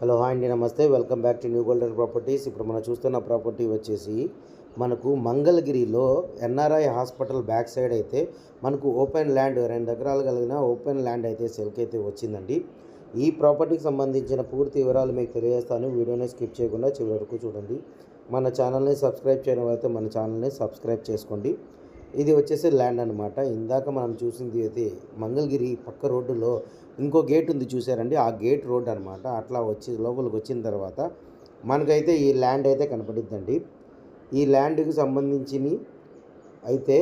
Hello hi అండి నమస్తే. Welcome back to new golden properties. ఇప్పుడు మనం చూస్తున్న ప్రాపర్టీ వచ్చేసి మనకు మంగళగిరిలో ఎన్ఆర్ఐ హాస్పిటల్ బ్యాక్ సైడ్ అయితే మనకు ఓపెన్ ల్యాండ్ రెండు ఎకరాలు కలిగిన ఓపెన్ ల్యాండ్ అయితే సెల్కి అయితే వచ్చిందండి. ఈ ప్రాపర్టీకి సంబంధించిన పూర్తి వివరాలు మీకు తెలియజేస్తాను. వీడియోని స్కిప్ చేయకుండా చివరి వరకు చూడండి. మన ఛానల్ని సబ్స్క్రైబ్ చేయడం అయితే మన ఛానల్ని సబ్స్క్రైబ్ చేసుకోండి. ఇది వచ్చేసి ల్యాండ్ అనమాట ఇందాక మనం చూసింది అయితే మంగళగిరి పక్క రోడ్డులో ఇంకో గేట్ ఉంది చూసారండి ఆ గేట్ రోడ్ అనమాట అట్లా వచ్చి లోపలికి వచ్చిన తర్వాత మనకైతే ఈ ల్యాండ్ అయితే కనపడిద్దండి. ఈ ల్యాండ్కి సంబంధించి అయితే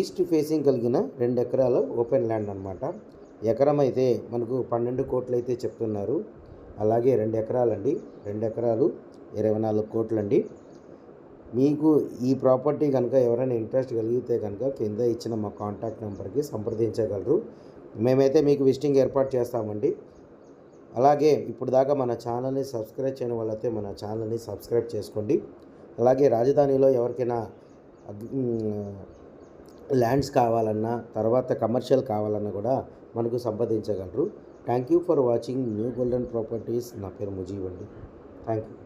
ఈస్ట్ ఫేసింగ్ కలిగిన రెండు ఎకరాల ఓపెన్ ల్యాండ్ అనమాట ఎకరం అయితే మనకు పన్నెండు కోట్లు అయితే చెప్తున్నారు. అలాగే రెండు ఎకరాలండి. రెండు ఎకరాలు ఇరవై నాలుగు కోట్లండి. మీకు ఈ ప్రాపర్టీ కనుక ఎవరైనా ఇంట్రెస్ట్ కలిగితే కనుక కింద ఇచ్చిన మా కాంటాక్ట్ నెంబర్కి సంప్రదించగలరు. మేమైతే మీకు విజిటింగ్ ఏర్పాటు చేస్తామండి. అలాగే ఇప్పుడు దాకా మన ఛానల్ని సబ్స్క్రైబ్ చేయని వాళ్ళైతే మన ఛానల్ని సబ్స్క్రైబ్ చేసుకోండి. అలాగే రాజధానిలో ఎవరికైనా ల్యాండ్స్ కావాలన్నా తర్వాత కమర్షియల్ కావాలన్నా కూడా మనకు సంప్రదించగలరు. Thank you for watching new golden properties. నా పేరు ముజీబ్ అండి. Thank you.